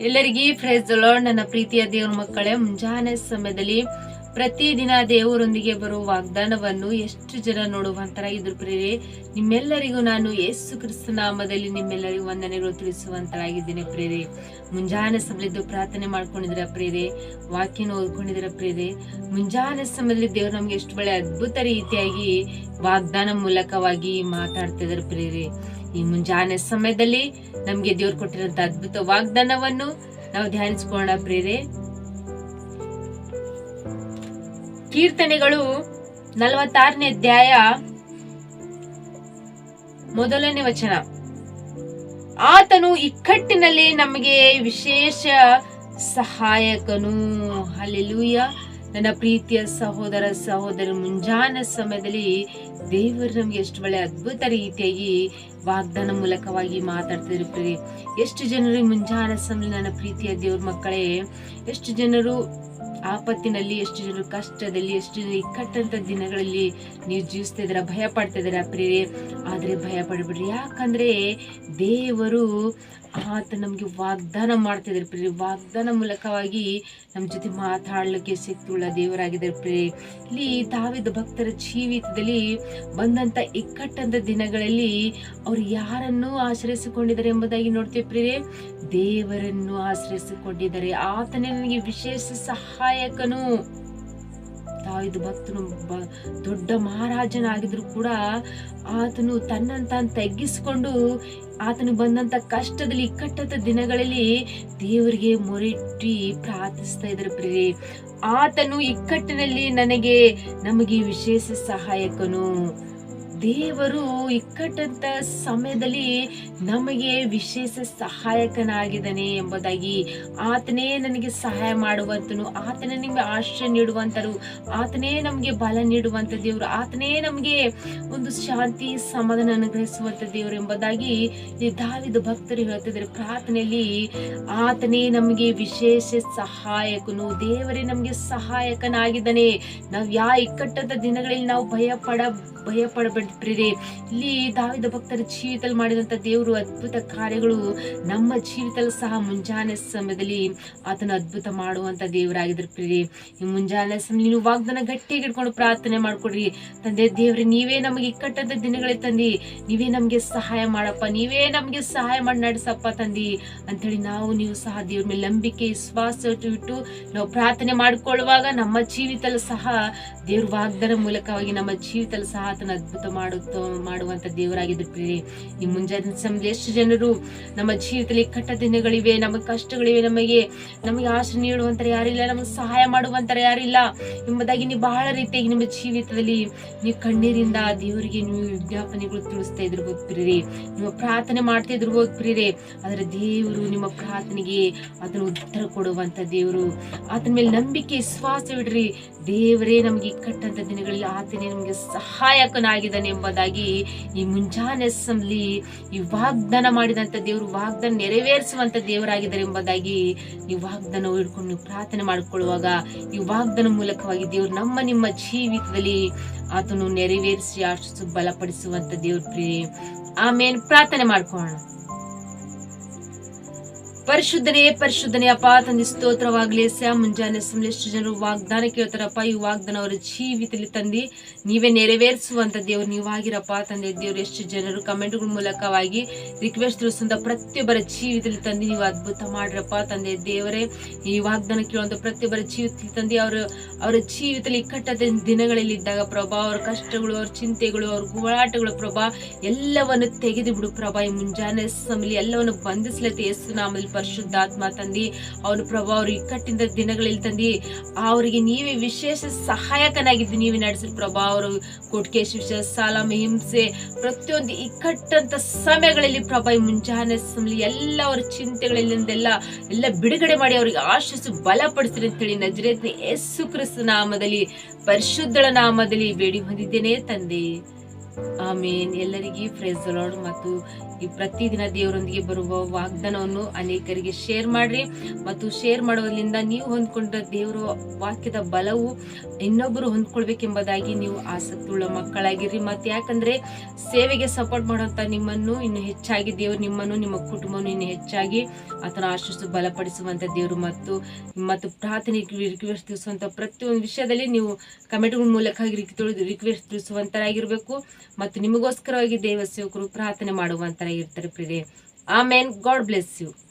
ಎಲ್ಲರಿಗೆ ಫ್ರೆಸ್ ನನ್ನ ಪ್ರೀತಿಯ ದೇವ್ರ ಮಕ್ಕಳೇ ಮುಂಜಾನೆ ಸಮಯದಲ್ಲಿ ಪ್ರತಿದಿನ ದೇವರೊಂದಿಗೆ ಬರುವ ವಾಗ್ದಾನವನ್ನು ಎಷ್ಟು ಜನ ನೋಡುವಂತರ ಇದ್ರು ಪ್ರೇರೆ ನಿಮ್ಮೆಲ್ಲರಿಗೂ ನಾನು ಯೇಸು ಕ್ರಿಸ್ತ ನಾಮದಲ್ಲಿ ನಿಮ್ಮೆಲ್ಲರಿಗೂ ವಂದನೆಗಳು ತಿಳಿಸುವಂತರಾಗಿದ್ದೇನೆ ಪ್ರೇರೆ ಮುಂಜಾನೆ ಸಮಯದ್ದು ಪ್ರಾರ್ಥನೆ ಮಾಡ್ಕೊಂಡಿದ್ರ ಪ್ರೇರೆ ವಾಕ್ಯನ ಓದ್ಕೊಂಡಿದ್ರ ಪ್ರೇರೆ ಮುಂಜಾನೆ ಸಮಯದಲ್ಲಿ ದೇವ್ರು ನಮ್ಗೆ ಎಷ್ಟು ಒಳ್ಳೆ ಅದ್ಭುತ ರೀತಿಯಾಗಿ ವಾಗ್ದಾನ ಮೂಲಕವಾಗಿ ಮಾತಾಡ್ತಿದ್ರು ಪ್ರೇರೆ ಈ ಮುಂಜಾನೆ ಸಮಯದಲ್ಲಿ ನಮ್ಗೆ ದೇವ್ರು ಕೊಟ್ಟಿರುವಂತ ಅದ್ಭುತ ವಾಗ್ದಾನವನ್ನು ನಾವು ಧ್ಯಾನಿಸ್ಕೊಳ್ಳೋಣ ಪ್ರೇರೆ ಕೀರ್ತನೆಗಳು ನಲವತ್ತಾರನೇ ಅಧ್ಯಾಯ ಮೊದಲನೇ ವಚನ. ಆತನು ಇಕ್ಕಟ್ಟಿನಲ್ಲಿ ನಮಗೆ ವಿಶೇಷ ಸಹಾಯಕನು. ಹಲ್ಲೆಲೂಯ. ನನ್ನ ಪ್ರೀತಿಯ ಸಹೋದರ ಸಹೋದರ, ಮುಂಜಾನ ಸಮಯದಲ್ಲಿ ದೇವರು ನಮ್ಗೆ ಎಷ್ಟು ಒಳ್ಳೆ ಅದ್ಭುತ ರೀತಿಯಾಗಿ ವಾಗ್ದಾನ ಮೂಲಕವಾಗಿ ಮಾತಾಡ್ತಿರ್ತೀರಿ ಎಷ್ಟು ಜನರು ಮುಂಜಾನ ಮುಂಜಾನೆ ಸಮಯ ನನ್ನ ಪ್ರೀತಿಯ ದೇವ್ರ ಮಕ್ಕಳೇ. ಎಷ್ಟು ಜನರು ಆಪತ್ತಿನಲ್ಲಿ ಎಷ್ಟು ಜನರು ಕಷ್ಟದಲ್ಲಿ, ಎಷ್ಟು ಜನ ಇಕ್ಕಟ್ಟಂತ ದಿನಗಳಲ್ಲಿ ನೀವು ಜೀವಿಸ್ತಿದ್ದೀರಾ ಭಯ ಪಡ್ತಿದ್ದೀರಾ ಪ್ರೇರೆ ಆದರೆ ಭಯ ಪಡಬೇಡ್ರಿ ಯಾಕಂದ್ರೆ ದೇವರು ಆತ ನಮ್ಗೆ ವಾಗ್ದಾನ ಮಾಡ್ತಿದ್ದಾರೆ ಪ್ರೇರಿ ವಾಗ್ದಾನ ಮೂಲಕವಾಗಿ ನಮ್ಮ ಜೊತೆ ಮಾತಾಡ್ಲಿಕ್ಕೆ ಸಿಕ್ತುಳ್ಳ ದೇವರಾಗಿದ್ದಾರೆ ಪ್ರೇರಿ ಇಲ್ಲಿ ತಾವಿದ ಭಕ್ತರ ಜೀವಿತದಲ್ಲಿ ಬಂದಂತ ಇಕ್ಕಟ್ಟಂತ ದಿನಗಳಲ್ಲಿ ಅವ್ರು ಯಾರನ್ನು ಆಶ್ರಯಿಸಿಕೊಂಡಿದ್ದಾರೆ ಎಂಬುದಾಗಿ ನೋಡ್ತೀವಿ ಪ್ರೇರೆ ದೇವರನ್ನು ಆಶ್ರಯಿಸಿಕೊಂಡಿದ್ದಾರೆ. ಆತನೇ ನನಗೆ ವಿಶೇಷ ಸಹಾಯಕನು ತಾಯಿದು ಭಕ್ತನು ದೊಡ್ಡ ಮಹಾರಾಜನಾಗಿದ್ರು ಕೂಡ ಆತನು ತನ್ನನ್ನು ತಾನು ತಗ್ಗಿಸಿಕೊಂಡು ಆತನು ಬಂದಂತ ಕಷ್ಟದಲ್ಲಿ ಇಕ್ಕಟ್ಟದ ದಿನಗಳಲ್ಲಿ ದೇವರಿಗೆ ಮೊರೆಟ್ಟಿ ಪ್ರಾರ್ಥಿಸ್ತಾ ಇದ್ದಾರೆ ಪ್ರಿಯೆ ಆತನು ಇಕ್ಕಟ್ಟಿನಲ್ಲಿ ನನಗೆ ನಮಗೆ ವಿಶೇಷ ಸಹಾಯಕನು. ದೇವರು ಇಕ್ಕಟ್ಟಂತ ಸಮಯದಲ್ಲಿ ನಮಗೆ ವಿಶೇಷ ಸಹಾಯಕನಾಗಿದ್ದಾನೆ ಎಂಬುದಾಗಿ ಆತನೇ ನನಗೆ ಸಹಾಯ ಮಾಡುವಂತನು, ಆತನೇ ನಿಮಗೆ ಆಶ್ರಯ ನೀಡುವಂಥರು ಆತನೇ ನಮಗೆ ಬಲ ನೀಡುವಂತ ದೇವರು, ಆತನೇ ನಮಗೆ ಒಂದು ಶಾಂತಿ ಸಮಾಧಾನ ಅನುಗ್ರಹಿಸುವಂತ ದೇವರು ಎಂಬುದಾಗಿ ಈ ದಾವಿದ ಭಕ್ತರು ಹೇಳ್ತಿದ್ದಾರೆ. ಪ್ರಾರ್ಥನೆಯಲ್ಲಿ ಆತನೇ ನಮಗೆ ವಿಶೇಷ ಸಹಾಯಕನು, ದೇವರೇ ನಮಗೆ ಸಹಾಯಕನಾಗಿದ್ದಾನೆ. ನಾವು ಯಾ ಇಕ್ಕಟ್ಟದ ದಿನಗಳಲ್ಲಿ ನಾವು ಭಯ ಪಡ ಭಯ ಪಡಬೇಡ್ರಿ ಇಲ್ಲಿ ದಾವಿದ ಭಕ್ತರ ಜೀವಿತದಲ್ಲಿ ಮಾಡಿದಂತ ದೇವರು ಅದ್ಭುತ ಕಾರ್ಯಗಳು ನಮ್ಮ ಜೀವಿತದಲ್ಲಿ ಸಹ ಮುಂಜಾನೆ ಸಮಯದಲ್ಲಿ ಆತನ ಅದ್ಭುತ ಮಾಡುವಂತ ದೇವರಾಗಿದ್ರು ಪ್ರಿಯರೇ ಈ ಮುಂಜಾನೆ ಸಮಯ ನೀವು ವಾಗ್ದಾನ ಗಟ್ಟಿಯಾಗಿ ಇಟ್ಕೊಂಡು ಪ್ರಾರ್ಥನೆ ಮಾಡ್ಕೊಡ್ರಿ. ತಂದೆ ದೇವ್ರಿ, ನೀವೇ ನಮಗೆ ಇಕ್ಕಟ್ಟದ ದಿನಗಳೇ ತಂದಿ, ನೀವೇ ನಮಗೆ ಸಹಾಯ ಮಾಡಪ್ಪ, ನೀವೇ ನಮಗೆ ಸಹಾಯ ಮಾಡಿ ನಡೆಸಪ್ಪ ತಂದಿ ಅಂಥೇಳಿ ನಾವು, ನೀವು ಸಹ ದೇವ್ರ ಮೇಲೆ ನಂಬಿಕೆ, ವಿಶ್ವಾಸ ಇಟ್ಟು ನಾವು ಪ್ರಾರ್ಥನೆ ಮಾಡಿಕೊಳ್ಳುವಾಗ ನಮ್ಮ ಜೀವಿತಲ್ಲೂ ಸಹ ದೇವ್ರ ವಾಗ್ದಾನ ಮೂಲಕವಾಗಿ ನಮ್ಮ ಜೀವಿತಲ್ಲೂ ಸಹ ಆತನ ಅದ್ಭುತ ಮಾಡುತ್ತ, ಮಾಡುವಂತ ದೇವರಾಗಿದ್ರು ಈ ಮುಂಜಾನೆ ಸಮಯ ಎಷ್ಟು ಜನರು ನಮ್ಮ ಜೀವಿತದಲ್ಲಿ ಕಟ್ಟ ದಿನಗಳಿವೆ, ನಮ್ಮ ಕಷ್ಟಗಳಿವೆ, ನಮಗೆ ನಮಗೆ ಆಶ್ರಯ ನೀಡುವಂತ ಯಾರಿಲ್ಲ ನಮಗೆ ಸಹಾಯ ಮಾಡುವಂತ ಯಾರಿಲ್ಲ ಎಂಬುದಾಗಿ ನೀವು ಬಹಳ ರೀತಿಯಾಗಿ ನಿಮ್ಮ ಜೀವಿತದಲ್ಲಿ ನೀವು ಕಣ್ಣೀರಿಂದ ದೇವರಿಗೆ ನೀವು ವಿಜ್ಞಾಪನೆಗಳು ತಿಳಿಸ್ತಾ ಇದ್ರಬಹುದು ಪ್ರಿಯರಿ ನೀವು ಪ್ರಾರ್ಥನೆ ಮಾಡ್ತಾ ಇದ್ರಬಹುದು ಪ್ರಿಯರೇ ಆದರೆ ದೇವರು ನಿಮ್ಮ ಪ್ರಾರ್ಥನೆಗೆ ಅದನ್ನು ಉತ್ತರ ಕೊಡುವಂತ ದೇವರು. ಆತನ ಮೇಲೆ ನಂಬಿಕೆ, ವಿಶ್ವಾಸ ಇಡ್ರಿ. ದೇವರೇ ನಮಗೆ ಇಕ್ಕಟ್ಟಂತ ದಿನಗಳಲ್ಲಿ ಆತನೇ ನಮಗೆ ಸಹಾಯಕನಾಗಿದ್ದಾನೆ. ಎಂಬುದಾಗಿ ಈ ಮುಂಜಾನೆ ಈ ವಾಗ್ದಾನ ಮಾಡಿದಂತ ದೇವರು ವಾಗ್ದಾನ ನೆರವೇರಿಸುವಂತ ದೇವರಾಗಿದ್ದಾರೆ ಎಂಬುದಾಗಿ ಈ ವಾಗ್ದಾನ ಹಿಡ್ಕೊಂಡು ಪ್ರಾರ್ಥನೆ ಮಾಡಿಕೊಳ್ಳುವಾಗ ಈ ವಾಗ್ದಾನ ಮೂಲಕವಾಗಿ ದೇವರು ನಮ್ಮ, ನಿಮ್ಮ ಜೀವಿತದಲ್ಲಿ ಆತನು ನೆರವೇರಿಸಿ ಆಶಿಸು ಬಲಪಡಿಸುವಂತ ದೇವ್ರ ಪ್ರಿಯೆ ಆಮೇಲೆ ಪ್ರಾರ್ಥನೆ ಮಾಡ್ಕೊಳ್ಳೋಣ. ಪರಿಶುದ್ಧನೇ ಪರಿಶುದ್ಧನೇ ಅಪ್ಪ, ತಂದೆ ಸ್ತೋತ್ರವಾಗ್ಲಿ ಸ್ಯಾ ಮುಂಜಾನೆ ಎಷ್ಟು ಜನರು ವಾಗ್ದಾನ ಕೇಳ್ತಾರಪ್ಪ ಈ ವಾಗ್ದಾನ ಅವರ ಜೀವಿತದಲ್ಲಿ ತಂದಿ, ನೀವೇ ನೆರವೇರಿಸುವಂಥ ದೇವ್ರು, ನೀವಾಗಿರಪ್ಪ ತಂದೆ ದೇವ್ರು. ಎಷ್ಟು ಜನರು ಕಮೆಂಟ್ಗಳ ಮೂಲಕವಾಗಿ ರಿಕ್ವೆಸ್ಟ್ ತಿಳಿಸುವಂತ ಪ್ರತಿಯೊಬ್ಬರ ಜೀವಿತದಲ್ಲಿ ತಂದು, ನೀವು ಅದ್ಭುತ ಮಾಡ್ರಪ್ಪ ತಂದೆ ದೇವರೇ. ಈ ವಾಗ್ದಾನ ಕೇಳುವಂಥ ಪ್ರತಿಯೊಬ್ಬರ ಜೀವಿತದಲ್ಲಿ ತಂದು, ಅವರು, ಅವರ ಜೀವಿತದಲ್ಲಿ ಇಕ್ಕಟ್ಟದ ದಿನಗಳಲ್ಲಿ ಇದ್ದಾಗ ಪ್ರಭಾ, ಅವ್ರ ಕಷ್ಟಗಳು, ಅವ್ರ ಚಿಂತೆಗಳು, ಅವ್ರ ಹೋರಾಟಗಳು ಪ್ರಭಾ, ಎಲ್ಲವನ್ನು ತೆಗೆದು ಬಿಡು ಪ್ರಭಾ. ಈ ಮುಂಜಾನೆ ಸಮಲಿ ಎಲ್ಲವನ್ನು ಬಂಧಿಸ್ಲತ್ತೆ ಯೇಸು ನಾಮಲ್ಲಿ ಪರಿಶುದ್ಧಾತ್ಮ ತಂದಿ, ಅವನು ಪ್ರಭು, ಅವ್ರ ಇಕ್ಕಟ್ಟಿಂದ ದಿನಗಳಲ್ಲಿ ತಂದಿ, ಅವರಿಗೆ ನೀವೇ ವಿಶೇಷ ಸಹಾಯಕನಾಗಿದ್ದು ನೀವೇ ನಡೆಸಿದ ಪ್ರಭಾ, ಅವರು ಕೊಟ್ಕೆ ಶಿಷ್ಯ ಸಾಲ, ಹಿಂಸೆ, ಪ್ರತಿಯೊಂದು ಇಕ್ಕಟ್ಟಂತ ಸಮಯಗಳಲ್ಲಿ ಪ್ರಭಾ, ಈ ಮುಂಜಾನೆ ಸಮಲಿ ಎಲ್ಲ ಅವರ ಚಿಂತೆಗಳಿಂದೆಲ್ಲ ಎಲ್ಲ ಬಿಡುಗಡೆ ಮಾಡಿ ಅವರಿಗೆ ಆಶಿಸು ಅಂತ ಹೇಳಿ ನಜರೇತ್ನ ಯೇಸು ಕ್ರಿಸ್ತ ನಾಮದಲ್ಲಿ, ಪರಿಶುದ್ಧಳ ನಾಮದಲ್ಲಿ ಬೇಡಿ ಹೊಂದಿದ್ದೇನೆ ತಂದೆ. ಆಮೇನ್. ಎಲ್ಲರಿಗೂ ಫ್ರೆಸ್ ಲಾರ್ಡ್ ಮತ್ತು ಈ ಪ್ರತಿದಿನ ದೇವರೊಂದಿಗೆ ಬರುವ ವಾಗ್ದಾನವನ್ನು ಅನೇಕರಿಗೆ ಶೇರ್ ಮಾಡ್ರಿ. ಮತ್ತು ಶೇರ್ ಮಾಡೋದ್ರಿಂದ ನೀವು ಹೊಂದ್ಕೊಂಡ ದೇವರ ವಾಕ್ಯದ ಬಲವು ಇನ್ನೊಬ್ಬರು ಹೊಂದ್ಕೊಳ್ಬೇಕೆಂಬುದಾಗಿ ನೀವು ಆಸಕ್ತಿಯುಳ್ಳ ಮಕ್ಕಳಾಗಿರ್ರಿ. ಮತ್ತು ಯಾಕಂದ್ರೆ ಸೇವೆಗೆ ಸಪೋರ್ಟ್ ಮಾಡುವಂತ ನಿಮ್ಮನ್ನು ಇನ್ನು ಹೆಚ್ಚಾಗಿ ದೇವರು ನಿಮ್ಮನ್ನು, ನಿಮ್ಮ ಕುಟುಂಬವನ್ನು ಇನ್ನು ಹೆಚ್ಚಾಗಿ ಆತನ ಆಶಿಸು ಬಲಪಡಿಸುವಂತ ದೇವರು. ಮತ್ತು ಮತ್ತು ಪ್ರಾರ್ಥನೆ ರಿಕ್ವೆಸ್ಟ್ ತಿಳಿಸುವಂತ ಪ್ರತಿಯೊಂದು ವಿಷಯದಲ್ಲಿ ನೀವು ಕಮೆಂಟ್ಗಳ ಮೂಲಕ ರಿಕ್ವೆಸ್ಟ್ ತಿಳಿಸುವಂತರಾಗಿರ್ಬೇಕು. ಮತ್ತು ನಿಮಗೋಸ್ಕರವಾಗಿ ದೇವ ಸೇವಕರು ಪ್ರಾರ್ಥನೆ ಮಾಡುವಂತರಾಗಿರ್ತಾರೆ ಪ್ರಿಯರೇ. Amen God bless you.